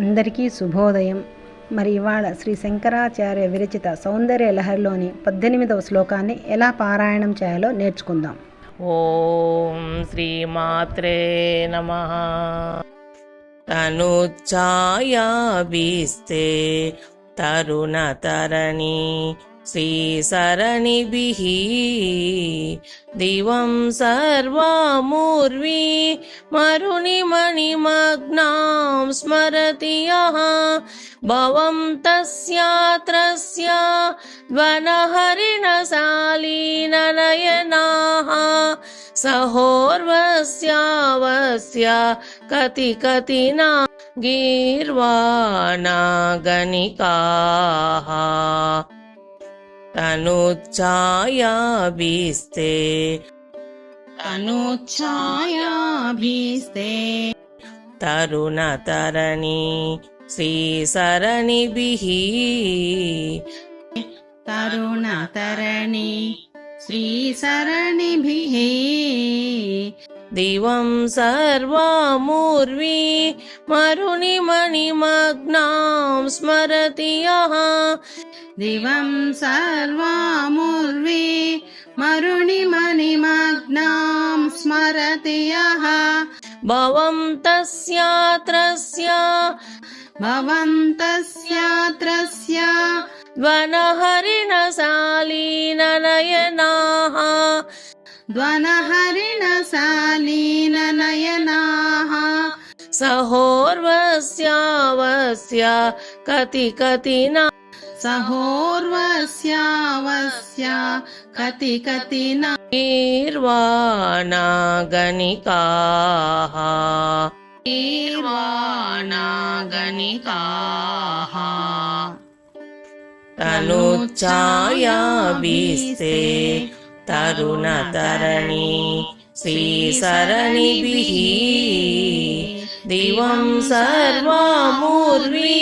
అందరికీ శుభోదయం. మరి ఇవాళ శ్రీ శంకరాచార్య విరచిత సౌందర్య లహరిలోని పద్దెనిమిదవ శ్లోకాన్ని ఎలా పారాయణం చేయాలో నేర్చుకుందాం. ఓం శ్రీమాత్రే నమ. తరుణ తరుణతరణి श्रीसरणिभिः दिवं सर्वामूर्वी मरुणिमणिमग्नां स्मरति यः भवं तस्यात्रस्य वनहरिणशालीननयनाः सहोर्वस्यावस्य कति कति न गीर्वाणागणिकाः तनुच्छायाभिस्ते तनुच्छायाभीस्ते तरुणतरणि श्रीसरणिभिः तरुणतरणि श्रीसरणिभिः दिवं सर्वामूर्वी मरुणिमणिमग्नां स्मरति यः दिवं सर्वामुर्वी मरुणिमणिमग्नां स्मरति यः भवं तस्यात्रस्य भवन्तस्यात्रस्य वनहरिणशालीननयनाः द्वनहरिणशालीननयनाः सहोर्वस्यावस्य कति कति न सहोर्वस्यावस्य कति कति न गीर्वाणागणिकाः गणिकाः तनुच्छायाभिस्ते तरुणतरणि श्रीसरणिभिः दिवं सर्वामूर्वी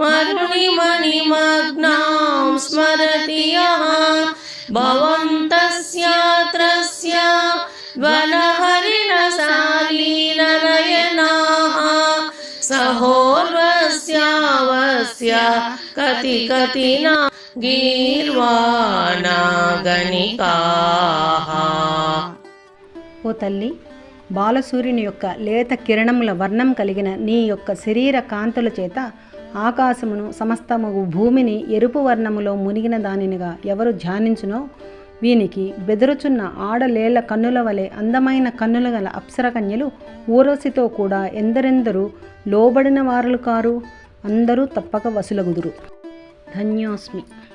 मरुणिमणिमग्नां स्मरति यः भवन्तस्यात्रस्य वनहरिणशालीननयनाः सहोर्वस्यावस्य कति कति ఓ తల్లి బాలసూర్యుని యొక్క లేత కిరణముల వర్ణం కలిగిన నీ యొక్క శరీర కాంతుల చేత ఆకాశమును సమస్తము భూమిని ఎరుపు వర్ణములో మునిగిన దానినిగా ఎవరు ధ్యానించునో వీనికి బెదురుచున్న ఆడలేళ్ళ కన్నుల వలె అందమైన కన్నుల గల అప్సరకన్యలు ఊరసితో కూడా ఎందరెందరూ లోబడిన వారులు కారు? అందరూ తప్పక వసులగుదురు. 다녀왔습니다.